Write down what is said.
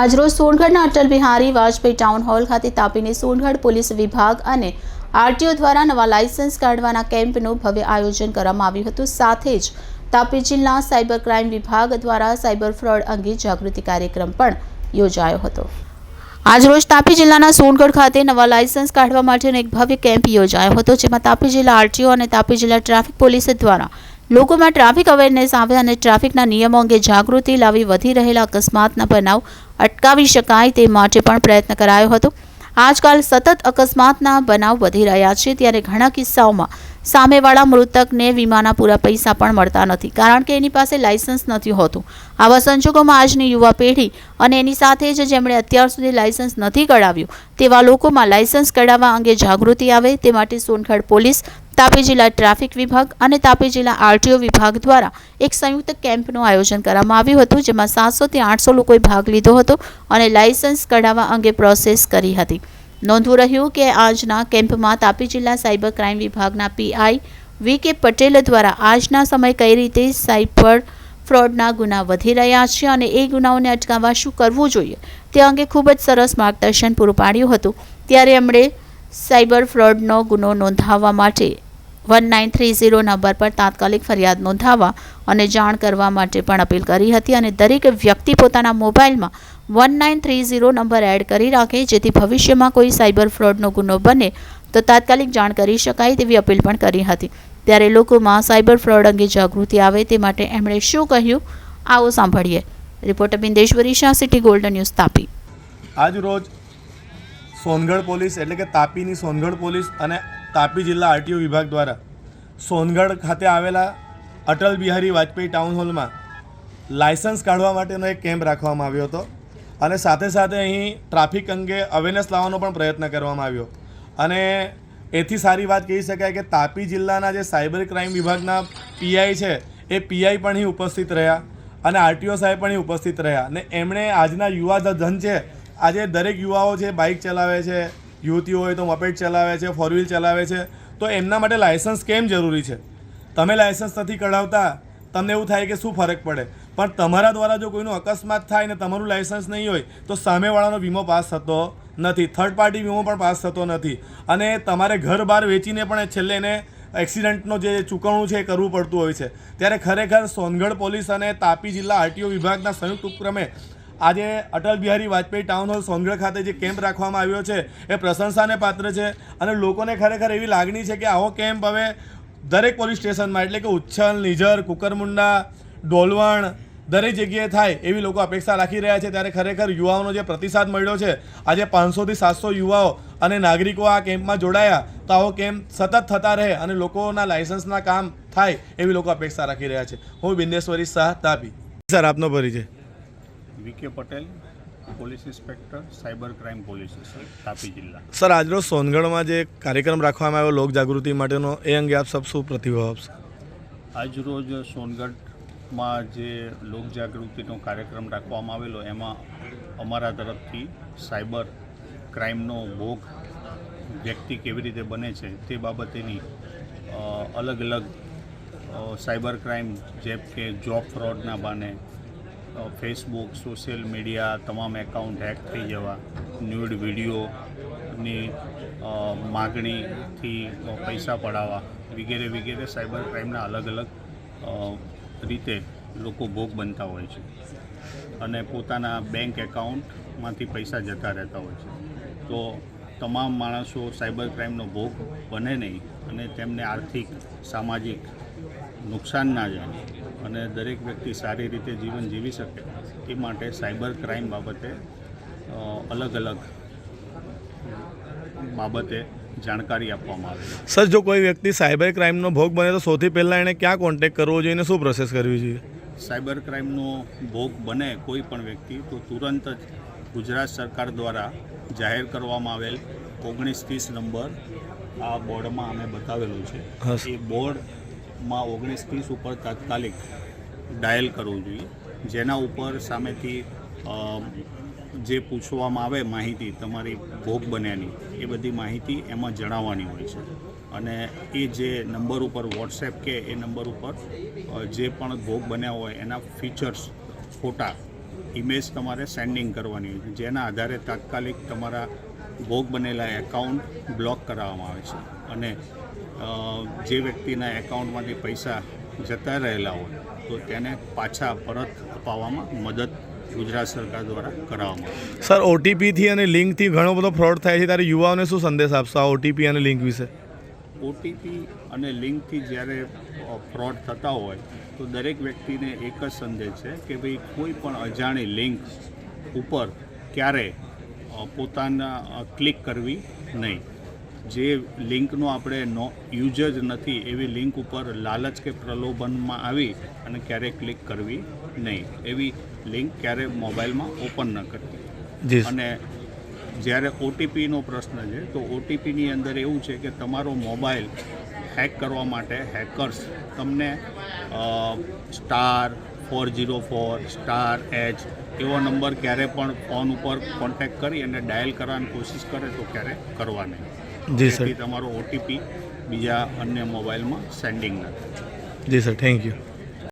આજરોજ સોનગઢના Atal Bihari Vajpayee town hall ખાતે તાપીની સોનગઢ પોલીસ વિભાગ અને આરટીઓ દ્વારા નવા લાયસન્સ કાઢવાના કેમ્પનું ભવ્ય આયોજન કરવામાં આવ્યું હતું. સાથે જ તાપી જિલ્લા સાયબર ક્રાઇમ વિભાગ દ્વારા સાયબર ફ્રોડ અંગે જાગૃતિ કાર્યક્રમ પણ યોજાયો હતો. આજરોજ તાપી જિલ્લાના સોનગઢ ખાતે નવા લાયસન્સ કાઢવા માટેનો એક ભવ્ય કેમ્પ યોજાયો હતો, જેમાં તાપી જિલ્લા આરટીઓ અને તાપી જિલ્લા ટ્રાફિક પોલીસ દ્વારા લોકોમાં ટ્રાફિક અવેરનેસ આવે અને ટ્રાફિકના નિયમો અંગે જાગૃતિ લાવી વધી રહેલા અકસ્માતના બનાવ અટકાવી શકાય તે માટે પણ પ્રયત્ન કરાયો હતો. આજકાલ સતત અકસ્માતના બનાવ વધી રહ્યા છે, ત્યારે ઘણા કિસ્સાઓમાં સામેવાળા મૃતકને વીમાના પૂરા પૈસા પણ મળતા નથી, કારણ કે એની પાસે લાયસન્સ નથી હોતું. આવા સંજોગોમાં આજની યુવા પેઢી અને એની સાથે જ જેમણે અત્યાર સુધી લાયસન્સ નથી કઢાવ્યું, તેવા લોકોમાં લાયસન્સ કઢાવવા અંગે જાગૃતિ આવે, તે માટે સોનગઢ પોલીસ તાપી જિલ્લા ટ્રાફિક વિભાગ અને તાપી જિલ્લા આરટીઓ વિભાગ દ્વારા એક સંયુક્ત કેમ્પનું આયોજન કરવામાં આવ્યું હતું, જેમાં સાતસોથી આઠસો લોકોએ ભાગ લીધો હતો અને લાયસન્સ કઢાવવા અંગે પ્રોસેસ કરી હતી. નોંધવું રહ્યું કે આજના કેમ્પમાં તાપી જિલ્લા સાયબર ક્રાઇમ વિભાગના P I V K Patel દ્વારા આજના સમય કઈ રીતે સાયબર ફ્રોડના ગુના વધી રહ્યા છે અને એ ગુનાઓને અટકાવવા શું કરવું જોઈએ, તે અંગે ખૂબ જ સરસ માર્ગદર્શન પૂરું પાડ્યું હતું. ત્યારે એમણે સાયબર ફ્રોડનો ગુનો નોંધાવવા માટે one nine three zero number પર તાત્કાલિક ફરિયાદ નોંધાવવા અને જાણ કરવા માટે પણ અપીલ કરી હતી અને દરેક વ્યક્તિ પોતાના મોબાઈલમાં one nine three zero number add કરી રાખે જેથી ભવિષ્યમાં કોઈ સાયબર ફ્રોડનો ગુનો બને તો તાત્કાલિક જાણ કરી શકાય તેવી અપીલ પણ કરી હતી. ત્યારે લોકોમાં સાયબર ફ્રોડ અંગે જાગૃતિ આવે તે માટે એમણે શું કહ્યું આવો સાંભળીએ. Reporter Bindeshwari Shah, city golden news Tapi. આજ રોજ સોનગઢ પોલીસ, એટલે કે તાપીની સોનગઢ પોલીસ અને તાપી જિલ્લા આરટીઓ વિભાગ દ્વારા સોનગઢ ખાતે આવેલા અટલ બિહારી વાજપેયી ટાઉન હોલમાં લાયસન્સ કાઢવા માટેનો એક કેમ્પ રાખવામાં આવ્યો હતો અને સાથે સાથે અહીં ટ્રાફિક અંગે અવેરનેસ લાવવાનો પણ પ્રયત્ન કરવામાં આવ્યો. અને એથી સારી વાત કહી શકાય કે તાપી જિલ્લાના જે સાયબર ક્રાઇમ વિભાગના પીઆઈ છે, એ પીઆઈ પણ અહીં ઉપસ્થિત રહ્યા અને આરટીઓ સાહેબ પણ અહીં ઉપસ્થિત રહ્યા. અને એમણે આજના યુવા ધન છે આજે દરેક યુવાઓ છે બાઇક ચલાવે છે, યુવતીઓ હોય તો મપેડ ચલાવે છે ફોર વ્હીલ ચલાવે છે. તો એમના માટે લાયસન્સ કેમ જરૂરી છે? તમે લાયસન્સ નથી કઢાવતા, તમને એવું થાય કે શું ફરક પડે? પણ તમારા દ્વારા જો કોઈનું અકસ્માત થાય ને તમારું લાયસન્સ નહીં હોય, તો સામેવાળાનો વીમો પાસ થતો નથી. થર્ડ પાર્ટી વીમો પણ પાસ થતો નથી. અને તમારે ઘર બહાર વેચીને પણ છેલ્લે એને એક્સિડન્ટનો જે ચૂકવણું છે એ કરવું પડતું હોય છે. ત્યારે ખરેખર સોનગઢ પોલીસ અને તાપી જિલ્લા આરટીઓ વિભાગના સંયુક્ત ઉપક્રમે આજે અટલ બિહારી વાજપેયી ટાઉન હોલ સોનગઢ ખાતે જે કેમ્પ રાખવામાં આવ્યો છે, એ પ્રશંસાને પાત્ર છે અને લોકોને ખરેખર એવી લાગણી છે કે આવો કેમ્પ હવે દરેક પોલીસ સ્ટેશનમાં એટલે કે ઉચ્છલ, નિઝર, કુકરમુંડા, ડોલવણ, દરેક જગ્યાએ થાય એવી લોકો અપેક્ષા રાખી રહ્યા છે. ત્યારે ખરેખર યુવાઓનો જે પ્રતિસાદ મળ્યો છે, આજે પાંચસોથી સાતસો યુવાઓ અને નાગરિકો આ કેમ્પમાં જોડાયા, તો આવો કેમ્પ સતત થતા રહે અને લોકોના લાયસન્સના કામ થાય એવી લોકો અપેક્ષા રાખી રહ્યા છે. હું બિંદેશ્વરી શાહ, તાપી. સર, આપનો પરિચય. VK Patel police inspector cyber crime police Tapi જિલ્લા. સર આજરોજ સોનગઢમાં જે કાર્યક્રમ રાખવામાં આવ્યો લોક જાગૃતિ માટેનો એ અંગે આપ સબ શું પ્રતિભાવ આપશો? આજરોજ સોનગઢમાં જે લોકજાગૃતિનો કાર્યક્રમ રાખવામાં આવેલો એમાં અમારા તરફથી સાયબર ક્રાઇમનો ભોગ વ્યક્તિ કેવી રીતે બને છે તે બાબતેની અલગ અલગ સાયબર ક્રાઇમ જેમ કે જોબ ફ્રોડના બાને ફેસબુક સોશિયલ મીડિયા તમામ એકાઉન્ટ હેક થઈ જવા. ન્યૂડ વિડીયોની માગણીથી પૈસા પડાવવા. વગેરે વગેરે સાયબર ક્રાઇમના અલગ અલગ રીતે લોકો ભોગ બનતા હોય છે. અને પોતાના બેંક એકાઉન્ટમાંથી પૈસા જતા રહેતા હોય છે. તો તમામ માણસો સાયબર ક્રાઇમનો ભોગ બને નહીં અને તેમને આર્થિક, સામાજિક નુકસાન ના જાય. અને દરેક વ્યક્તિ સારી રીતે જીવન જીવી શકે એ માટે સાયબર ક્રાઇમ બાબતે અલગ અલગ બાબતે જાણકારી આપવામાં આવે છે. સર જો કોઈ વ્યક્તિ સાયબર ક્રાઇમનો ભોગ બને તો સૌથી પહેલાં એણે ક્યાં કોન્ટેક કરવો જોઈએ અને શું પ્રોસેસ કરવી જોઈએ? સાયબર ક્રાઇમનો ભોગ બને કોઈ પણ વ્યક્તિ તો તુરંત જ ગુજરાત સરકાર દ્વારા જાહેર કરવામાં આવેલ ઓગણીસ ત્રીસ નંબર આ બોર્ડમાં અમે બતાવેલું છે. એ સર. બોર્ડમાં ઓગણીસ ત્રીસ ઉપર તાત્કાલિક ડાયલ કરવું જોઈએ. જેના ઉપર સામેથી જે પૂછવામાં આવે માહિતી, તમારી ભોગ બન્યાની, એ બધી માહિતી એમાં જણાવવાની હોય છે. અને એ જે નંબર ઉપર વોટ્સએપ કે એ નંબર ઉપર જે પણ ભોગ બન્યા હોય, એના ફીચર્સ, ફોટા ઇમેજ તમારે સેન્ડિંગ કરવાની હોય જેના આધારે તાત્કાલિક તમારા ભોગ બનેલા એકાઉન્ટ બ્લોક કરાવવામાં આવે છે. અને જે વ્યક્તિના એકાઉન્ટમાંથી પૈસા જતા રહેલા હોય તો તેને પાછા પરત અપાવવામાં મદદ ગુજરાત સરકાર દ્વારા કરાવવામાં આવે. સર ઓટીપીથી અને લિંકથી ઘણો બધો ફ્રોડ થાય છે. ત્યારે યુવાઓને શું સંદેશ આપશો આ ઓટીપી અને લિંક વિશે? ઓટીપી અને લિંકથી જ્યારે ફ્રોડ થતા હોય તો દરેક વ્યક્તિને એક જ સંદેશ છે કે ભાઈ કોઈ પણ અજાણી લિંક ઉપર ક્યારે પોતાના ક્લિક કરવી નહીં. જે લિંકનો આપણે નો યુઝ જ નથી એવી લિંક ઉપર લાલચ કે પ્રલોભનમાં આવી અને ક્યારેય ક્લિક કરવી નહીં. એવી લિંક ક્યારે મોબાઈલમાં ઓપન ન કરવી. અને જ્યારે ઓટીપીનો પ્રશ્ન છે તો ઓટીપીની અંદર એવું છે કે તમારો મોબાઈલ હેક કરવા માટે હેકર્સ તમને star four zero four star H એવો નંબર ક્યારે પણ ફોન ઉપર કોન્ટેક્ટ કરી અને ડાયલ કરવાની કોશિશ કરે તો ક્યારે કરવા નહીં. જી સર. તમારો ઓટીપી બીજા અન્ય મોબાઈલમાં સેન્ડિંગ ન જી સર થેન્ક યુ.